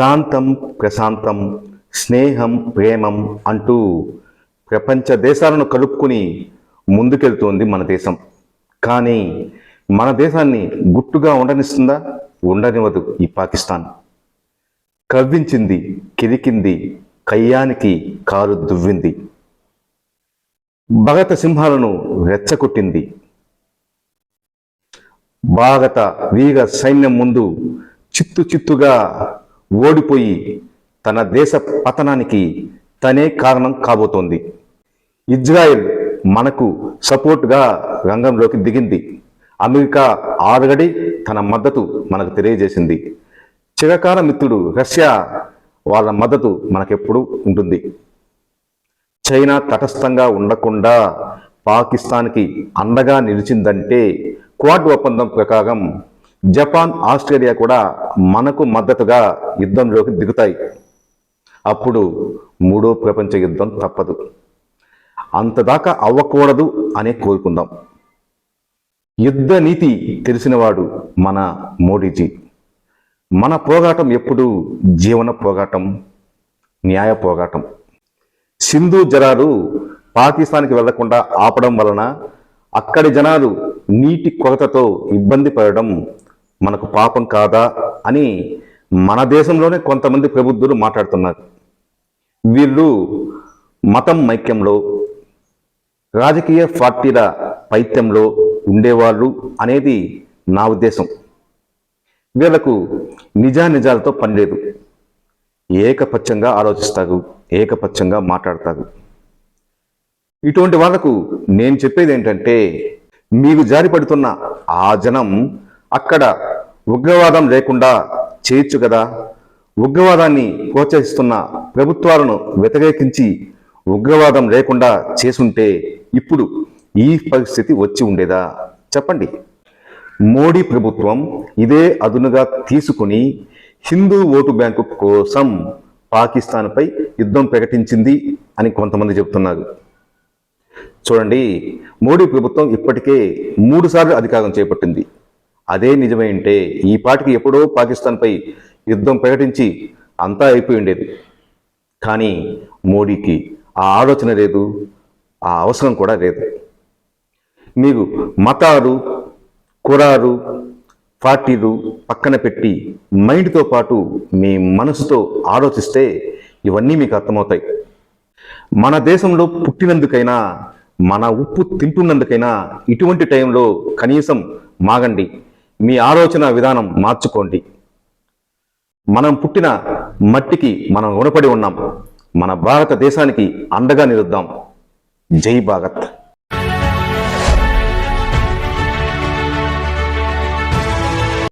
శాంతం ప్రశాంతం స్నేహం ప్రేమం అంటూ ప్రపంచ దేశాలను కలుపుకుని ముందుకెళ్తోంది మన దేశం. కానీ మన దేశాన్ని గుట్టుగా ఉండనిస్తుందా? ఉండనివ్వదు ఈ పాకిస్తాన్. కవ్వించింది కిరికింది కయ్యానికి కారు దువ్వింది. భగత సింహాలను రెచ్చగొట్టింది. భారత వీర సైన్యం ముందు చిత్తు చిత్తుగా ఓడిపోయి తన దేశ పతనానికి తనే కారణం కాబోతోంది. ఇజ్రాయెల్ మనకు సపోర్ట్గా రంగంలోకి దిగింది. అమెరికా ఆరుగడి తన మద్దతు మనకు తెలియజేసింది. చిరకాల మిత్రుడు రష్యా వాళ్ళ మద్దతు మనకెప్పుడు ఉంటుంది. చైనా తటస్థంగా ఉండకుండా పాకిస్తాన్కి అండగా నిలిచిందంటే క్వాడ్ ఒప్పందం ప్రకారం జపాన్ ఆస్ట్రేలియా కూడా మనకు మద్దతుగా యుద్ధంలోకి దిగుతాయి. అప్పుడు మూడో ప్రపంచ యుద్ధం తప్పదు. అంతదాకా అవ్వకూడదు అనే కోరుకుందాం. యుద్ధ నీతి తెలిసినవాడు మన మోడీజీ. మన పోరాటం ఎప్పుడు జీవన పోరాటం న్యాయ పోరాటం. సింధు జలాలు పాకిస్తాన్కి వెళ్ళకుండా ఆపడం వలన అక్కడి జనాలు నీటి కొరతతో ఇబ్బంది పడడం మనకు పాపం కాదా అని మన దేశంలోనే కొంతమంది ప్రబుద్ధులు మాట్లాడుతున్నారు. వీళ్ళు మతం మైక్యంలో రాజకీయ పార్టీల పైత్యంలో ఉండేవాళ్ళు అనేది నా ఉద్దేశం. వీళ్ళకు నిజానిజాలతో పని లేదు. ఏకపక్షంగా ఆలోచిస్తారు ఏకపక్షంగా మాట్లాడతారు. ఇటువంటి వాళ్ళకు నేను చెప్పేది ఏంటంటే మీకు జారిపడుతున్న ఆ జనం అక్కడ ఉగ్రవాదం లేకుండా చేయొచ్చు కదా? ఉగ్రవాదాన్ని ప్రోత్సహిస్తున్న ప్రభుత్వాలను వ్యతిరేకించి ఉగ్రవాదం లేకుండా చేసుంటే ఇప్పుడు ఈ పరిస్థితి వచ్చి ఉండేదా? చెప్పండి. మోడీ ప్రభుత్వం ఇదే అదునుగా తీసుకుని హిందూ ఓటు బ్యాంకు కోసం పాకిస్తాన్పై యుద్ధం ప్రకటించింది అని కొంతమంది చెబుతున్నారు చూడండి మోడీ ప్రభుత్వం ఇప్పటికే మూడుసార్లు అధికారం చేపట్టింది. అదే నిజమైంటే ఈ పాటికి ఎప్పుడో పాకిస్తాన్పై యుద్ధం ప్రకటించి అంతా అయిపోయి ఉండేది. కానీ మోడీకి ఆ ఆలోచన లేదు ఆ అవసరం కూడా లేదు. మీరు మతాలు కురాలు పార్టీలు పక్కన పెట్టి మైండ్తో పాటు మీ మనసుతో ఆలోచిస్తే ఇవన్నీ మీకు అర్థమవుతాయి. మన దేశంలో పుట్టినందుకైనా మన ఉప్పు తింటున్నందుకైనా ఇటువంటి టైంలో కనీసం మాగండి. మీ ఆలోచన విధానం మార్చుకోండి. మనం పుట్టిన మట్టికి మనం రుణపడి ఉన్నాం. మన భారతదేశానికి అండగా నిలుద్దాం. జై భారత్.